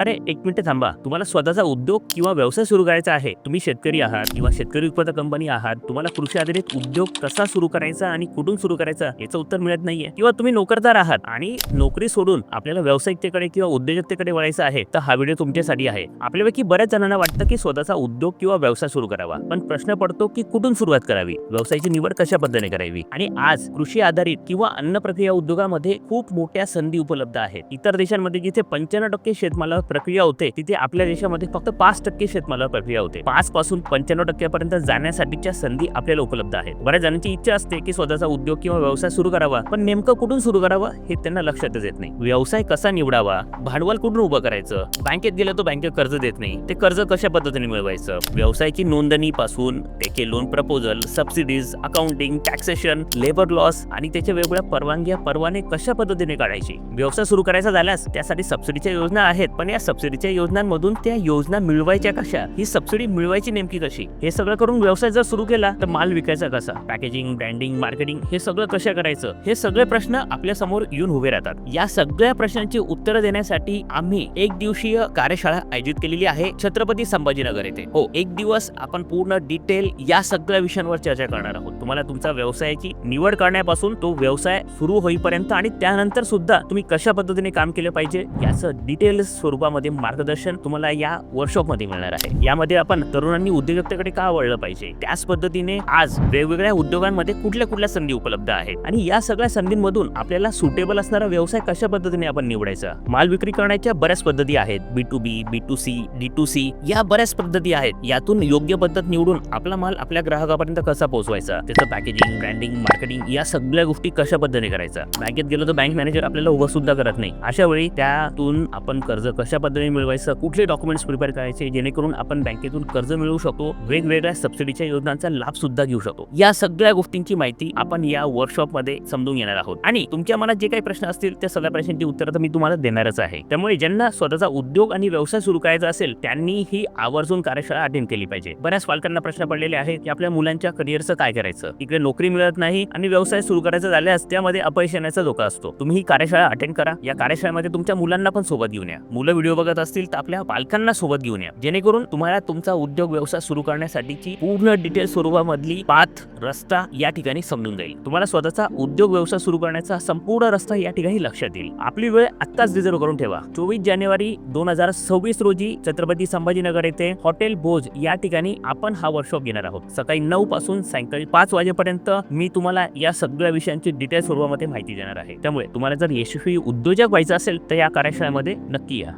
अरे एक मिनिट थांबा. तुम्हाला स्वतःचा उद्योग किंवा व्यवसाय सुरू करायचा आहे. तुम्ही शेतकरी आहात किंवा शेतकरी उत्पादक कंपनी आहात. तुम्हाला कृषी आधारित उद्योग कसा सुरू करायचा आणि कुठून सुरू करायचा याचं उत्तर मिळत नाहीये. किंवा तुम्ही नोकरदार आहात आणि नोकरी सोडून आपल्याला व्यावसायिकतेकडे किंवा उद्योजकतेकडे वळायचं आहे तर हा व्हिडिओ तुमच्यासाठी आहे. आपल्यापैकी बऱ्याच जणांना वाटतं की स्वतःचा उद्योग किंवा व्यवसाय सुरू करावा. पण प्रश्न पडतो की कुठून सुरुवात करावी? व्यवसायाची निवड कशा पद्धतीने करावी? आणि आज कृषी आधारित किंवा अन्न प्रक्रिया उद्योगामध्ये खूप मोठ्या संधी उपलब्ध आहेत. इतर देशांमध्ये जिथे पंच्याण्णव टक्के शेतमाला प्रक्रिया होते तिथे आपल्या देशामध्ये फक्त पाच टक्के शेतमालावर प्रक्रिया होते. पाच पासून पंच्याण्णव टक्क्यापर्यंत जाण्यासाठीच्या संधी आपल्याला उपलब्ध आहेत. बऱ्याच जणांची इच्छा असते की स्वतःचा उद्योग किंवा व्यवसाय सुरू करावा पण नेमकं कुठून सुरू करावं हे त्यांना लक्षातच येत नाही. व्यवसाय कसा निवडावा? भांडवल कुठून उभं करायचं? बँकेत गेलं तर बँकेत कर्ज देत नाही. ते कर्ज कशा पद्धतीने मिळवायचं? व्यवसायाची नोंदणी पासून त्याचे loan proposal subsidies accounting taxation labour laws आणि त्याच्या वेगवेगळ्या परवानग्या परवाने कशा पद्धतीने काढायची? व्यवसाय सुरू करायचा झाल्यास त्यासाठी सबसिडीच्या योजना आहेत पण या सबसिडीच्या योजनांमधून त्या योजना मिळवायच्या कशा? ही सबसिडी मिळवायची नेमकी कशी? हे सगळं करून व्यवसाय जर सुरू केला तर माल विकायचा कसा? पॅकेजिंग ब्रँडिंग मार्केटिंग हे सगळं कशा करायचं? हे सगळे प्रश्न आपल्यासमोर येऊन उभे राहतात. या सगळ्या प्रश्नांची उत्तरं देण्यासाठी आम्ही एक दिवसीय कार्यशाळा आयोजित केलेली आहे छत्रपती संभाजीनगर येथे. हो एक दिवस आपण पूर्ण डिटेल या सगळ्या विषयांवर चर्चा करणार आहोत. तुम्हाला तुमचा व्यवसायाची निवड करण्यापासून तो व्यवसाय सुरू होईपर्यंत आणि त्यानंतर सुद्धा तुम्ही कशा पद्धतीने काम केलं पाहिजे याचं डिटेल स्वरूपामध्ये मार्गदर्शन तुम्हाला या वर्कशॉपमध्ये मिळणार आहे. यामध्ये आपण तरुणांनी उद्योजकतेकडे का वळलं पाहिजे? त्याच पद्धतीने आज वेगवेगळ्या उद्योगांमध्ये कुठल्या कुठल्या संधी उपलब्ध आहेत? आणि या सगळ्या संधींमधून आपल्याला सुटेबल असणारा व्यवसाय कशा पद्धतीने आपण निवडायचा? माल विक्री करण्याच्या बऱ्याच पद्धती आहेत. B to B B to C D to C या बऱ्याच पद्धती आहेत. यातून योग्य पद्धत निवडून आपला माल आपल्या ग्राहकापर्यंत कसा पोहोचवायचा? त्याचं पॅकेजिंग ब्रँडिंग मार्केटिंग या सगळ्या गोष्टी कशा पद्धतीने करायचा? बँकेत गेलो तर बँक मॅनेजर आपल्याला उभं सुद्धा करत नाही. अशा वेळी त्यातून आपण कर्ज कशा पद्धतीने मिळवायचं कुठले डॉक्युमेंट्स प्रिपेअर करायचे जेणेकरून आपण बँकेतून कर्ज मिळवू शकतो वेगवेगळ्या सबसिडीच्या योजनांचा लाभ सुद्धा घेऊ शकतो. या सगळ्या गोष्टींची माहिती आपण या वर्कशॉपमध्ये समजून घेणार आहोत. आणि तुमच्या मनात जे काही प्रश्न असतील त्या सगळ्या प्रश्नांची उत्तरं तर मी तुम्हाला देणारच आहे. त्यामुळे ज्यांना स्वतःचा उद्योग आणि व्यवसाय सुरू करायचा असेल त्यांनी ही आवर्जून कार्यशाळा अटेंड केली पाहिजे. बऱ्याच पालकांना प्रश्न पडलेले आहेत की आपल्या मुलांच्या करिअरचं काय करायचं? इकडे नोकरी मिळत नाही आणि व्यवसाय सुरू करायचा झाल्यास त्यामध्ये अपयश येण्याचा धोका असतो. तुम्ही ही कार्यशाळा अटेंड करा. या कार्यशाळेमध्ये तुमच्या मुलांना पण सोबत घेऊन या. मुलं व्हिडिओ बघत असतील तर आपल्या पालकांना सोबत घेऊन या. जेणेकरून तुम्हाला तुमचा उद्योग व्यवसाय सुरू करण्यासाठीची पूर्ण डिटेल स्वरूपामधली पाथ रस्ता या ठिकाणी समजून जाईल. तुम्हाला स्वतःचा उद्योग व्यवसाय सुरू करण्याचा संपूर्ण रस्ता या ठिकाणी लक्षात येईल. आपली वेळ आत्ताच रिझर्व करून ठेवा. चोवीस जानेवारी दोन हजार सव्वीस रोजी छत्रपती संभाजीनगर येथे हॉटेल भोज या ठिकाणी आपण हा वर्कशॉप घेणार आहोत. सकाळी नऊ पासून सायंकाळी पाच वाजेपर्यंत मी तुम्हाला या सगळ्या विषयांची डिटेल स्वरूपामध्ये माहिती देणार आहे. त्यामुळे तुम्हाला जर यशस्वी उद्योजक व्हायचं असेल तर या कार्यशाळेमध्ये नक्की या.